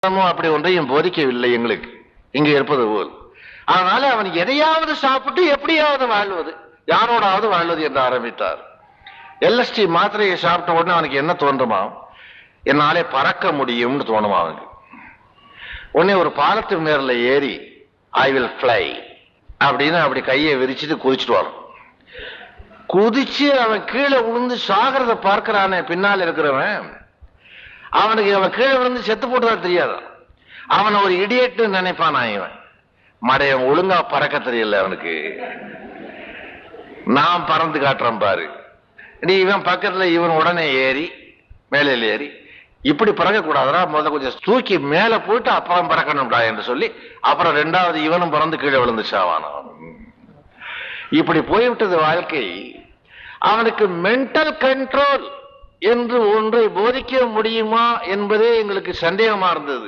அப்படி ஒன்றையும் போதிக்கவில்லை எங்களுக்கு. இங்கு இருப்பது போல். அதனால அவன் எதையாவது சாப்பிட்டு எப்படியாவது வாழ்வது யாரோடாவது வாழ்வது என்று ஆரம்பித்தார். எல்எஸ்டி மாத்திரையை சாப்பிட்ட உடனே அவனுக்கு என்ன தோன்றுமா? என்னாலே பறக்க முடியும்னு தோணுமா அவனுக்கு. உடனே ஒரு பாலத்து மேல ஏறி ஐ வில் ஃப்ளை அப்படின்னு அப்படி கையை விரிச்சிட்டு குதிச்சுட்டு வரும் குதிச்சு அவன் கீழே விழுந்து சாகிறத பார்க்கிறானே பின்னால் இருக்கிறவன். அவனுக்கு அவன் கீழே விழுந்து செத்து போட்டதா தெரியாதான் அவனை ஒரு இடியட்டு நினைப்பானா இவன். மடையன் ஒழுங்கா பறக்க தெரியல அவனுக்கு. நான் பறந்து காட்டுறேன் பாரு. நீ இவன் பக்கத்துல இவன் உடனே ஏறி மேலையில் ஏறி இப்படி பறக்க கூடாதுடா முதல்ல கொஞ்சம் தூக்கி மேல போயிட்டு அப்புறம் பறக்கணும்டா என்று சொல்லி அப்புறம் ரெண்டாவது இவனும் பறந்து கீழே விழுந்துச்சாவான இப்படி போய்விட்டது வாழ்க்கை. அவனுக்கு மென்டல் கண்ட்ரோல் என்று ஒன்றை போதிக்க முடியுமா என்பதே எங்களுக்கு சந்தேகமா இருந்தது.